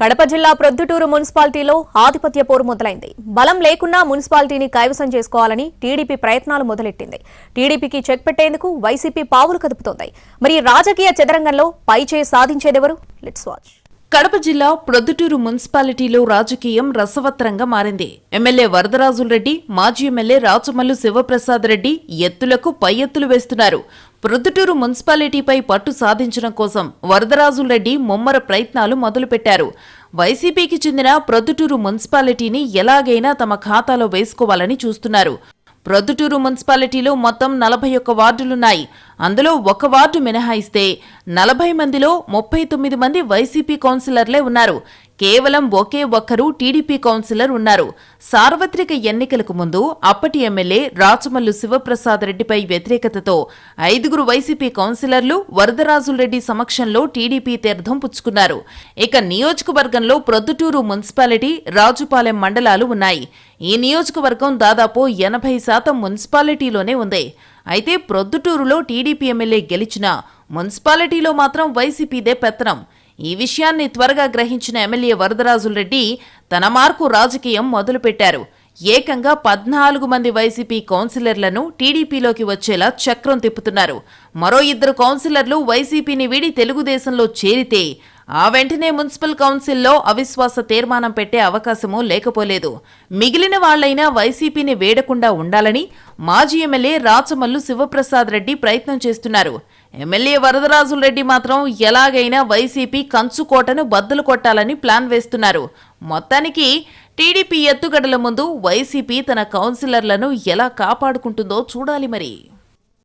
కడప జిల్లా ప్రొద్దుటూరు మున్సిపాలిటీలో ఆధిపత్య పోరు మొదలైంది. బలం లేకున్నా మున్సిపాలిటీని కైవసం చేసుకోవాలని టీడీపీ ప్రయత్నాలు మొదలెట్టింది. టీడీపీకి చెక్ పెట్టేందుకు వైసీపీ పావులు కదుపుతోంది. మరి రాజకీయ చదరంగంలో పైచే సాధించేదెవరు? లెట్స్ వాచ్ కడప జిల్లా ప్రొద్దుటూరు మున్సిపాలిటీలో రాజకీయం రసవత్రంగా మారింది. ఎమ్మెల్యే వరదరాజులరెడ్డి మాజీ ఎమ్మెల్యే రాచమల్లు శివప్రసాద్ రెడ్డి ఎత్తులకు పై ఎత్తులు వేస్తున్నారు. ప్రొద్దుటూరు మున్సిపాలిటీపై పట్టు సాధించడం కోసం వరదరాజులరెడ్డి ముమ్మర ప్రయత్నాలు మొదలుపెట్టారు. వైసీపీకి చెందిన ప్రొద్దుటూరు మున్సిపాలిటీని ఎలాగైనా తమ ఖాతాలో వేసుకోవాలని చూస్తున్నారు. ప్రొద్దుటూరు మున్సిపాలిటీలో మొత్తం నలభై ఒక్క వార్డులున్నాయి. అందులో ఒక వార్డు మినహాయిస్తే నలభై మందిలో ముప్పై తొమ్మిది మంది వైసీపీ కౌన్సిలర్లే ఉన్నారు. కేవలం ఒకే ఒక్కరు టీడీపీ కౌన్సిలర్ ఉన్నారు. సార్వత్రిక ఎన్నికలకు ముందు అప్పటి ఎమ్మెల్యే రాచమల్లు శివప్రసాద్ రెడ్డిపై వ్యతిరేకతతో ఐదుగురు వైసీపీ కౌన్సిలర్లు వరదరాజులరెడ్డి సమక్షంలో టీడీపీ తీర్థం పుచ్చుకున్నారు. ఇక నియోజకవర్గంలో ప్రొద్దుటూరు మున్సిపాలిటీ రాజుపాలెం మండలాలు ఉన్నాయి. ఈ నియోజకవర్గం దాదాపు ఎనభై శాతం మున్సిపాలిటీలోనే ఉంది. అయితే ప్రొద్దుటూరులో టీడీపీ ఎమ్మెల్యే గెలిచినా మున్సిపాలిటీలో మాత్రం వైసీపీదే పెత్తనం. ఈ విషయాన్ని త్వరగా గ్రహించిన ఎమ్మెల్యే వరదరాజులరెడ్డి తన మార్కు రాజకీయం మొదలుపెట్టారు. ఏకంగా పద్నాలుగు మంది వైసీపీ కౌన్సిలర్లను టీడీపీలోకి వచ్చేలా చక్రం తిప్పుతున్నారు. మరో ఇద్దరు కౌన్సిలర్లు వైసీపీని వీడి తెలుగుదేశంలో చేరితే ఆ వెంటనే మున్సిపల్ కౌన్సిల్లో అవిశ్వాస తీర్మానం పెట్టే అవకాశమూ లేకపోలేదు. మిగిలిన వాళ్ళైనా వైసీపీని వేడకుండా ఉండాలని మాజీ ఎమ్మెల్యే రాచమల్లు శివప్రసాద్ రెడ్డి ప్రయత్నం చేస్తున్నారు. ఎమ్మెల్యే వరదరాజుల రెడ్డి మాత్రం ఎలాగైనా వైసీపీ కంచుకోటను బద్దలు కొట్టాలని ప్లాన్ వేస్తున్నారు. మొత్తానికి టీడీపీ ఎత్తుగడల ముందు వైసీపీ తన కౌన్సిలర్లను ఎలా కాపాడుకుంటుందో చూడాలి మరి.